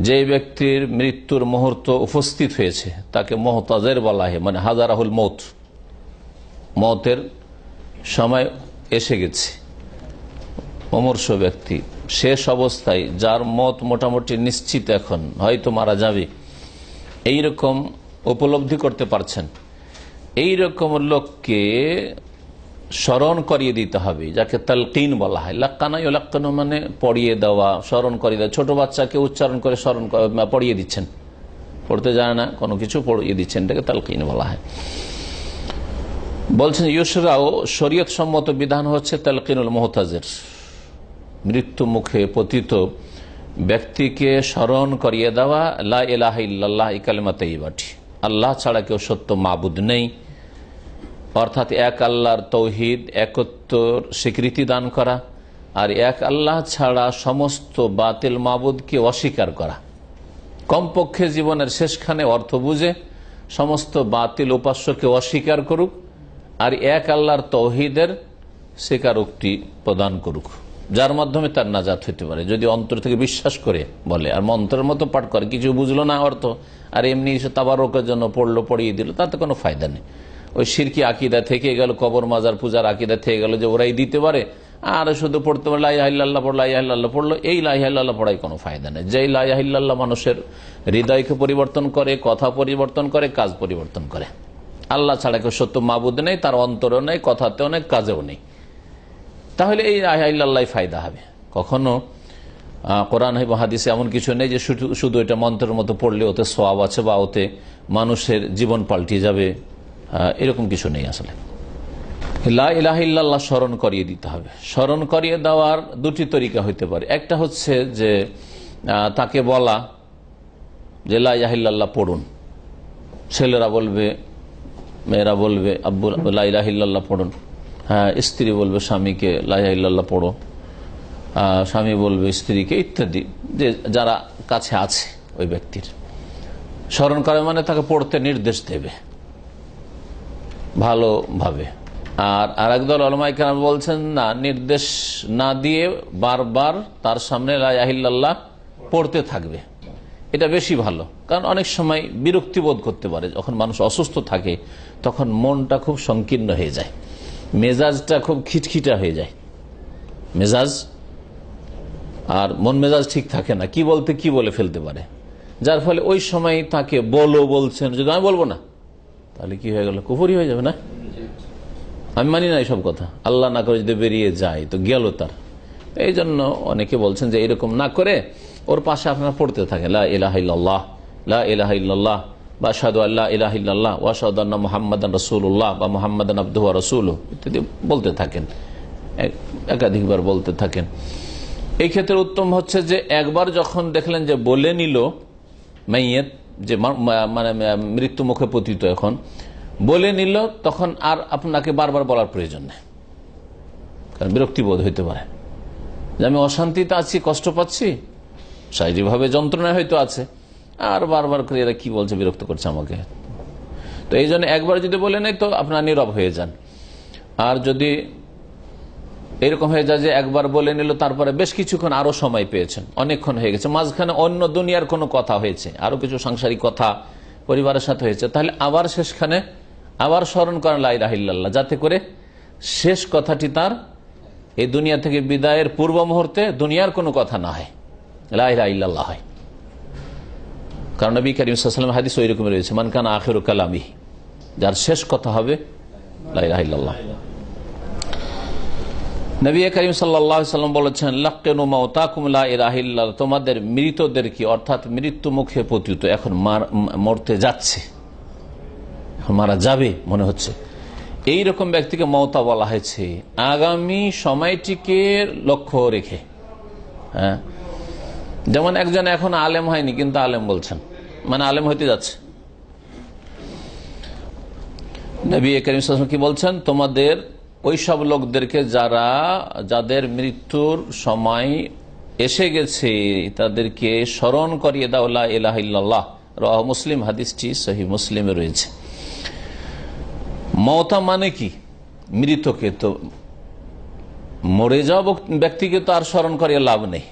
যে ব্যক্তির মৃত্যুর মুহূর্ত উপস্থিত হয়েছে, তাকে মহতাজের বলা হয় মানে হাজারাহুল মত। মতের সময় এসে গেছে। অমর্ষ ব্যক্তি, শেষ অবস্থায়, যার মত মোটামুটি নিশ্চিত এখন, হয়তো মারা যাবে। এইরকম উপলব্ধি করতে পারছেন। এই রকম লোককে স্মরণ করিয়ে দিতে হবে, যাকে তালকিন বলা হয়। লাক্কানাই লাক্কানো মানে পড়িয়ে দেওয়া, স্মরণ করিয়ে দেওয়া। ছোট বাচ্চাকে উচ্চারণ করে স্মরণ পড়িয়ে দিচ্ছেন। পড়তে যায় না, কোনো কিছু পড়িয়ে দিচ্ছেন, এটাকে তালকিন বলা হয়। বলছেন, ইউসরাও শরীয়ত সম্মত বিধান হচ্ছে তালকিনুল মোহতাজের। মৃত্যু মুখে পতিত ব্যক্তিকে স্মরণ করিয়ে দেওয়া, লা ইকালিমাতেই বাটি। আল্লাহ ছাড়া কেউ সত্য মাবুদ নেই। অর্থাৎ এক আল্লাহর তৌহিদ, একত্তর স্বীকৃতি দান করা আর এক আল্লাহ ছাড়া সমস্ত বাতিল মাবুদকে অস্বীকার করা। কমপক্ষে জীবনের শেষখানে অর্থ বুঝে সমস্ত বাতিল উপাস্যকে অস্বীকার করুক আর এক আল্লাহর তৌহিদের স্বীকারোক্তি প্রদান করুক, যার মাধ্যমে তার নাজাত হইতে পারে। যদি অন্তর থেকে বিশ্বাস করে বলে, আর মন্ত্রের মতো পাঠ করে, কিছু বুঝলো না অর্থ, আর এমনি তাবারকের জন্য পড়ল, পড়িয়ে দিল, তাতে কোনো ফায়দা নেই। ওই সিরকি আকিদা থেকে গেল, কবর মাজার পূজার আকিদা থেকে গেল যে ওরাই দিতে পারে। আর শুধু পড়তে পারে লাইহাল্লাহ পড়ল লাইহাল্লাহ পড়ল, এই লাইহাল্লাহ পড়াই কোনো ফায়দা নেই। যেই লাইহাল্লাহ মানুষের হৃদয়কে পরিবর্তন করে, কথা পরিবর্তন করে, কাজ পরিবর্তন করে। আল্লাহ ছাড়া কেউ সত্য মাবুদ নেই, তার অন্তরও নেই, কথাতেও নেই, কাজেও নেই। তাহলে এই লাইহাল্লাহ ফায়দা হবে। কখনো কোরআন হাদিসে এমন কিছু নেই যে শুধু এটা মন্ত্রের মতো পড়লে ওতে সোয়াব আছে বা ওতে মানুষের জীবন পাল্টিয়ে যাবে। এরকম কিছু নেই আসলে। লাহিল্লাহ স্মরণ করিয়ে দিতে হবে। স্মরণ করিয়ে দেওয়ার দুটি তরিকা হইতে পারে। একটা হচ্ছে যে তাকে বলা যে লাহিল্লাহ পড়ুন। ছেলেরা বলবে, মেয়েরা বলবে আব্বুল লাহিল্লাহ পড়ুন। হ্যাঁ স্ত্রী বলবে, স্বামীকে লাহিল্লাহ পড়ো। স্বামী বলবে, স্ত্রীকে ইত্যাদি। যে, যারা কাছে আছে ওই ব্যক্তির। স্মরণ করে মানে তাকে পড়তে নির্দেশ দেবে। ভালোভাবে। আর আর একদল অলমাই কেন বলছেন, না, নির্দেশ না দিয়ে বারবার তার সামনে লাহিল্লাহ পড়তে থাকবে। এটা বেশি ভালো। কারণ অনেক সময় বিরক্তি বোধ করতে পারে। যখন মানুষ অসুস্থ থাকে, তখন মনটা খুব সংকীর্ণ হয়ে যায়। মেজাজটা খুব খিটখিটা হয়ে যায়। মেজাজ? আর মন মেজাজ ঠিক থাকে না। কি বলতে কি বলে ফেলতে পারে? যার ফলে ওই সময় তাকে বলো বলছেন। যদি আমি বলব না তাহলে কি হয়ে গেল? কুফুরি হয়ে যাবে না? আমি মানি না এইসব কথা। আল্লাহ না করে যদি বেরিয়ে যায়, তো গেল তার। এই জন্য অনেকে বলছেন যে এরকম না করে ওর পাশে আপনারা পড়তে থাকে লা ইলাহিল্লাহ লা ইলাহিল্লাহ বা সাদু আল্লাহ ইলাহিল্লাহ ওয়াসাদান্না মোহাম্মদান রসুল্লাহ বা মোহাম্মদান আব্দুয়া রসুল ইত্যাদি বলতে থাকেন। একাধিকবার বলতে থাকেন। এই ক্ষেত্রে উত্তম হচ্ছে যে একবার যখন দেখলেন যে বলে নিল মাইয়েত যে মানে মৃত্যু মুখে পতিত এখন, বলে নিল, তখন আর আপনাকে বারবার বলার প্রয়োজন নেই। কারণ বিরক্তিবোধ হইতে পারে। যে আমি অশান্তিতে আছি, কষ্ট পাচ্ছি, শারীরিকভাবে যন্ত্রণায় হয়তো আছে, আর বারবার করে এরা কি বলছে, বিরক্ত করছে আমাকে। তো এই জন্য একবার যদি বলে নেই তো আপনার নীরব হয়ে যান। আর যদি এরকম হয়ে যায় যে একবার বলে নিল, তারপরে বেশ কিছুক্ষণ আরও সময় পেয়েছেন, অনেকক্ষণ হয়ে গেছে। মাঝখানে অন্য দুনিয়ার কোনো কথা হয়েছে, আরও কিছু সাংসারিক কথা পরিবারের সাথে হয়েছে। তাহলে আবার শেষখানে আবার স্মরণ করেন লাই লাইরাহিল্লাহ যাতে করে শেষ কথাটি তার এই দুনিয়া থেকে বিদায়ের পূর্ব মুহূর্তে দুনিয়ার কোনো কথা না হয় লাই লাইরাহিল্লাহ হয়। কারণ নবী করিম সাল্লাম হাদিস ওই রকম রয়েছে মানকান আখের কালামি যার শেষ কথা হবে লাই লাইরাহিল্লাহ নবী করিম সাল্লাম বলেছেন লাহিল্লা তোমাদের মৃতদের কি? অর্থাৎ মৃত্যু মুখে পতিত, এখন মরতে যাচ্ছে। মারা যাবে, মনে হচ্ছে। এই রকম ব্যক্তিকে মমতা বলা হয়েছে। আগামী সময়টিকে লক্ষ্য রেখে হ্যাঁ? যেমন একজন এখন আলেম হয়নি, কিন্তু আলেম বলছেন। মানে আলেম হইতে যাচ্ছে। নবী করিম কি বলছেন? তোমাদের ওই সব লোকদেরকে যারা, যাদের মৃত্যুর সময় এসে গেছে, তাদেরকে স্মরণ করিয়ে দাও এলাহিল্লাহ রহ মুসলিম, হাদিসটি সহি মুসলিমে রয়েছে। মমতা মানে কি? মৃতকে তো মরে যাওয়া ব্যক্তিকে তো আর স্মরণ করিয়ে লাভ নেই।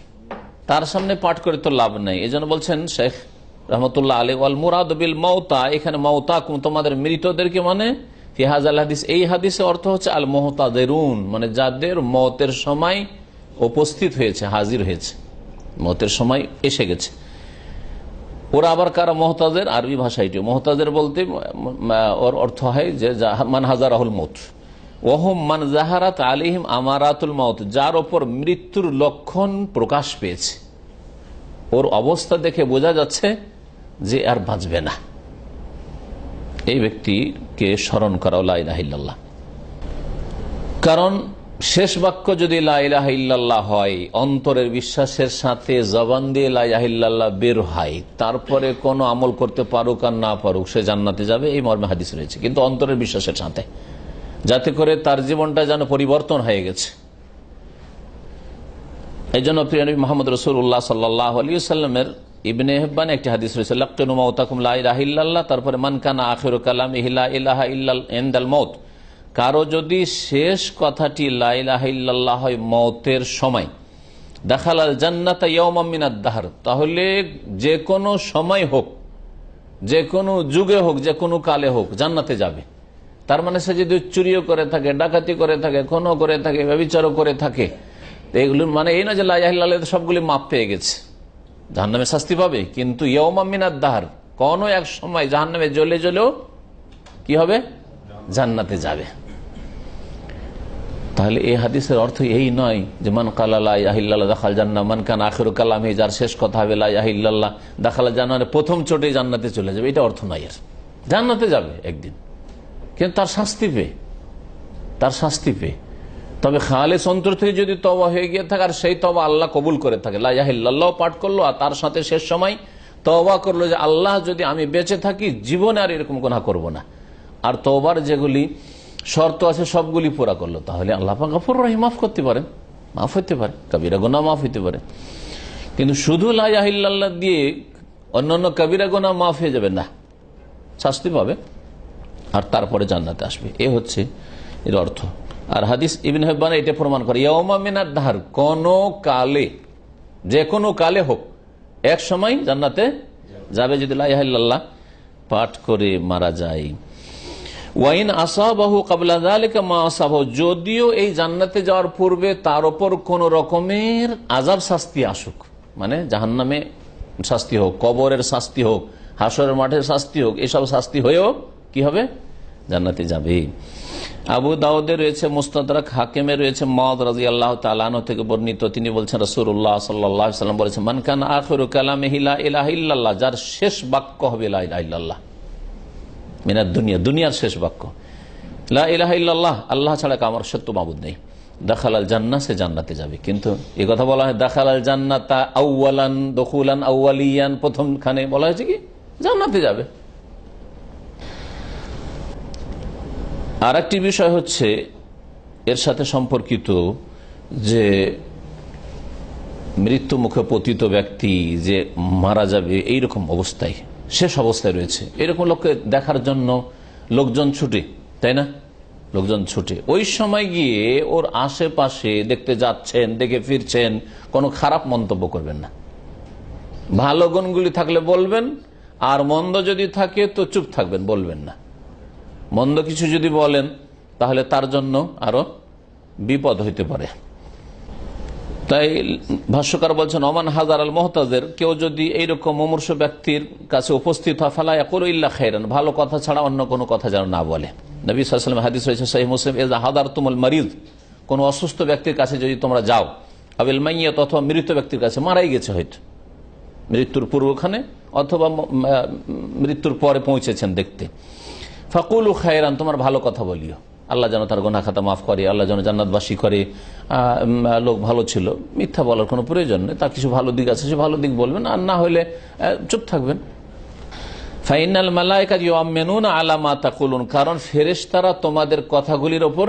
তার সামনে পাঠ করে তো লাভ নেই। এই বলছেন শেখ রহমতুল্লাহ আলী ওয়াল মুরাদ বিল মৌতা এখানে মৌতা তোমাদের মৃতদেরকে মানে ফিহাজ আল হাদিস, এই হাদিসে অর্থ হচ্ছে আল মোহতাদেরুন মানে যাদের মতের সময় উপস্থিত হয়েছে, হাজির হয়েছে। মতের সময় এসে গেছে। ওরা আবার কারা মহতাজের আরবি ভাষা এটি মহতাজের বলতে ওর অর্থ হয় যে মান হাজার আহুল মত ওহম মান জাহারাত আলিহিম আমারাতুল মত যার ওপর মৃত্যুর লক্ষণ প্রকাশ পেয়েছে। ওর অবস্থা দেখে বোঝা যাচ্ছে যে আর বাঁচবে না। এই ব্যক্তিকে স্মরণ করা লাইলাহিল্লাহ কারণ শেষ বাক্য যদি লাইলাহিল্লাহ হয়, অন্তরের বিশ্বাসের সাথে জবান দিয়ে লাইলাহিল্লাহ বের হয়, তারপরে কোনো আমল করতে পারুক আর না পারুক, সে জান্নাতে যাবে, এই মর্মে হাদিস রয়েছে। কিন্তু অন্তরের বিশ্বাসের সাথে। যাতে করে তার জীবনটা যেন পরিবর্তন হয়ে গেছে। এই জন্য প্রিয় মোহাম্মদ রসুল্লাহ সাল্লাহ আলী সাল্লামের ইবনে হেব্বান একটি হাদিস রয়েছে লাকুম লাহিল্লাহ তারপরে মানকানা আখির কালাম ইহিলা ইলাহা ইল্লাল এন্দাল মত কারও যদি শেষ কথাটি লাইলাহিল্লাহ হয় মতের সময়, দেখালাল জান্নাত দাহার তাহলে যে কোনো সময় হোক যে কোনো যুগে হোক যে কোনো কালে হোক, জান্নাতে যাবে। তার মানে সে যদি চুরিও করে থাকে, ডাকাতি করে থাকে কোনো করে থাকে, ব্যবচারও করে থাকে এগুলো মানে এই না যে লাইলাহ সবগুলি মাপ পেয়ে গেছে। জাহান্নামে শাস্তি পাবে, কিন্তু ইয়মামিনার দাহার, কোন এক সময় জাহান্নামে জ্বলে জ্বলেও কি হবে? জান্নাতে যাবে। তাহলে এই হাদিসের অর্থ এই নয় যে মান কালাল্লাহ দেখাল জান্না মান কান আখের কালাম যার শেষ কথা হবে লাহিল্লাহ দেখালা জানার প্রথম চোটে জান্নাতে চলে যাবে। এটা অর্থ নয় এর। জান্নাতে যাবে একদিন। কিন্তু তার শাস্তি পেয়ে, তার শাস্তি পেয়ে তবে খালে অন্তর থেকে যদি তবা হয়ে গিয়ে থাকে, আর সেই তবা আল্লাহ কবুল করে থাকে। লাহিল্লাহ পাঠ করল, আর তার সাথে শেষ সময় তবা করল যে, আল্লাহ যদি আমি বেঁচে থাকি, জীবনে আর এরকম গোনা করব না। আর তবার যেগুলি শর্ত আছে, সবগুলি পুরা করল। তাহলে আল্লাহ গাফর রহি মাফ করতে পারেন। মাফ হইতে পারে। কবিরা গোনা মাফ হইতে পারে। কিন্তু শুধু লাহিল্লাহ দিয়ে অন্যান্য কবিরা গোনা মাফ হয়ে যাবে না। শাস্তি পাবে। আর তারপরে জান্নাতে আসবে। এ হচ্ছে এর অর্থ। আর হাদিস ইবিন হেব্বান এটা প্রমাণ করে। ইয়মামিনার ধার কোন কালে, যে কোনো কালে হোক, এক সময় জান্নাতে যাবে যদি লাইহাল্লাহ পাঠ করে মারা যায়। ওয়াইন আসাবাহু কাবলা মা আসাবাহু, যদিও এই জান্নাতে যাওয়ার পূর্বে তার ওপর কোন রকমের আজাব শাস্তি আসুক মানে জাহান্নামে শাস্তি হোক, কবরের শাস্তি হোক হাসরের মাঠের শাস্তি হোক, এসব শাস্তি হয়েও কি হবে? জান্নাতে যাবে আবু দাউদে রয়েছে মুস্তাদরাক হাকিমে রয়েছে মদ রাজি আল্লাহ তালানো থেকে বর্ণিত। তিনি বলছেন রসুল্লাহ সাল্লাম বলেছেন মানকান আখর কালাম ইলাহিল্লাহ যার শেষ বাক্য হবে ইল্লাহ মিনার দুনিয়া, দুনিয়ার শেষ বাক্য। লাহ আল্লাহ ছাড়া আমার সত্য মাবুদ নেই। দাখালাল জান্না সে জান্নাতে যাবে। কিন্তু এ কথা বলা হয়, দাখালাল জান্নাতা আউ্লান দখুলান প্রথম খানে বলা হয়েছে কি? জান্নাতে যাবে। আর একটি বিষয় হচ্ছে এর সাথে সম্পর্কিত যে মৃত্যু মুখে পতিত ব্যক্তি যে মারা যাবে এই রকম অবস্থায়, শেষ অবস্থায় রয়েছে। এরকম লোককে দেখার জন্য লোকজন ছুটে, তাই না? লোকজন ছুটে। ওই সময় গিয়ে ওর আশেপাশে দেখতে যাচ্ছেন, দেখে ফিরছেন, কোনো খারাপ মন্তব্য করবেন না। ভালো গুণগুলি থাকলে বলবেন, আর মন্দ যদি থাকে তো চুপ থাকবেন, বলবেন না। মন্দ কিছু যদি বলেন, তাহলে তার জন্য আরও বিপদ হইতে পারে। তাই ভাষ্যকার বলছেন অমান হাজার আল মোহতাজের, কেউ যদি এইরকম মমূর্ষ ব্যক্তির কাছে উপস্থিত হয় ফালাই ইল্লা খাইরান, ভালো কথা ছাড়া অন্য কোনো কথা যেন না বলে। নবী সাল্লাম হাদিস রয়েছে সাহি মুসলিম এজ হাদার তুমল মারিদ কোন অসুস্থ ব্যক্তির কাছে যদি তোমরা যাও, আবিল মাইয়া অথবা মৃত ব্যক্তির কাছে, মারাই গেছে হয়তো। মৃত্যুর পূর্বখানে অথবা মৃত্যুর পরে পৌঁছেছেন দেখতে। ফাকুল খায়রান, তোমার ভালো কথা বলিও। আল্লাহ যেন তার গোনা খাতা মাফ করে, আল্লাহ যেন জান্নাতবাসী করে। লোক ভালো ছিল, মিথ্যা বলার কোনো প্রয়োজন নেই, তার কিছু ভালো দিক আছে, সে ভালো দিক বলবেন আর না হলে চুপ থাকবেন। ফাইনাল মালায়কা মেনুন আলামা তাকুলুন, কারণ ফেরেস তারা তোমাদের কথাগুলির ওপর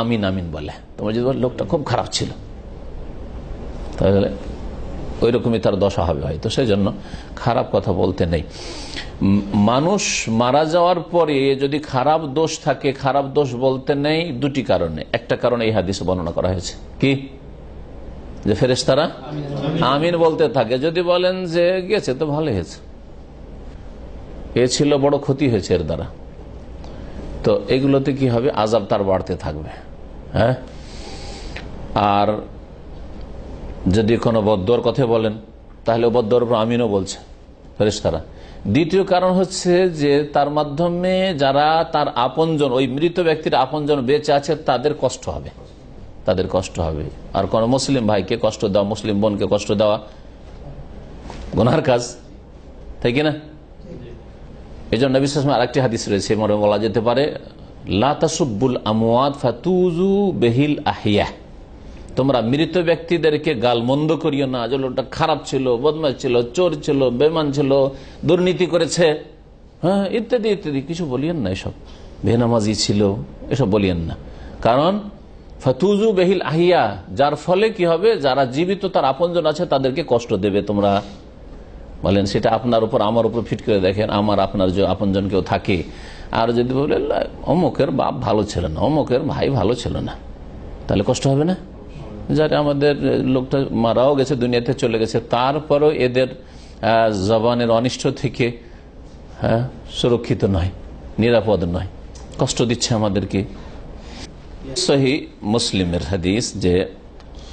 আমিন আমিন বলে। তোমার যদি লোকটা খুব খারাপ ছিল। তাহলে ওই রকমই তার দশা হবে হয়তো সেই জন্য খারাপ কথা বলতে নেই। মানুষ মারা যাওয়ার পরে যদি খারাপ দোষ থাকে, খারাপ দোষ বলতে নেই দুটি কারণে। একটা কারণে এই হাদিসে বর্ণনা করা হয়েছে। কি? যে ফেরেস তারা আমিন বলতে থাকে। যদি বলেন যে গেছে তো ভালো হয়েছে। এ ছিল বড় ক্ষতি হয়েছে এর দ্বারা। তো এগুলোতে কি হবে? আজাব তার বাড়তে থাকবে। হ্যাঁ? আর যদি কোনো বদ্দর কথা বলেন, তাহলে বদ্দর আমিনও বলছে, ফেরেশতারা। দ্বিতীয় কারণ হচ্ছে যে, তার মাধ্যমে যারা তার আপনজন, ওই মৃত ব্যক্তির আপনজন বেঁচে আছে, তাদের কষ্ট হবে। তাদের কষ্ট হবে। আর কোন মুসলিম ভাইকে কষ্ট দেওয়া, মুসলিম বোনকে কষ্ট দেওয়া গুনার কাজ, তাই কিনা এই জন্য বিশ্বাস আরেকটি হাদিস রয়েছে মনে বলা যেতে পারে লাতাসুব্বুল আমওয়াত ফাতুজু বেহিল আহিয়া তোমরা মৃত ব্যক্তিদেরকে গালমন্দ করিও না। যে লোকটা খারাপ ছিল বদমাস ছিল, চোর ছিল বেমান ছিল, দুর্নীতি করেছে। হ্যাঁ ইত্যাদি ইত্যাদি। কিছু বলিয়েন না এসব। বেনামাজি ছিল, এসব বলিয়েন না। কারণ ফতুজু বেহিল আহিয়া, যার ফলে কি হবে? যারা জীবিত, তার আপনজন আছে, তাদেরকে কষ্ট দেবে তোমরা। বলেন, সেটা আপনার উপর, আমার উপর ফিট করে দেখেন, আমার আপনার যে আপনজন কেউ থাকে। আর যদি বলে অমুকের বাপ ভালো ছিল না, অমুকের ভাই ভালো ছিল না, তাহলে কষ্ট হবে না? যারা আমাদের লোকটা মারাও গেছে, দুনিয়াতে চলে গেছে, তারপরও এদের জবানের অনিষ্ট থেকে হ্যাঁ সুরক্ষিত নয়, নিরাপদ নয়। কষ্ট দিচ্ছে আমাদেরকে। সহি মুসলিমের হাদিস যে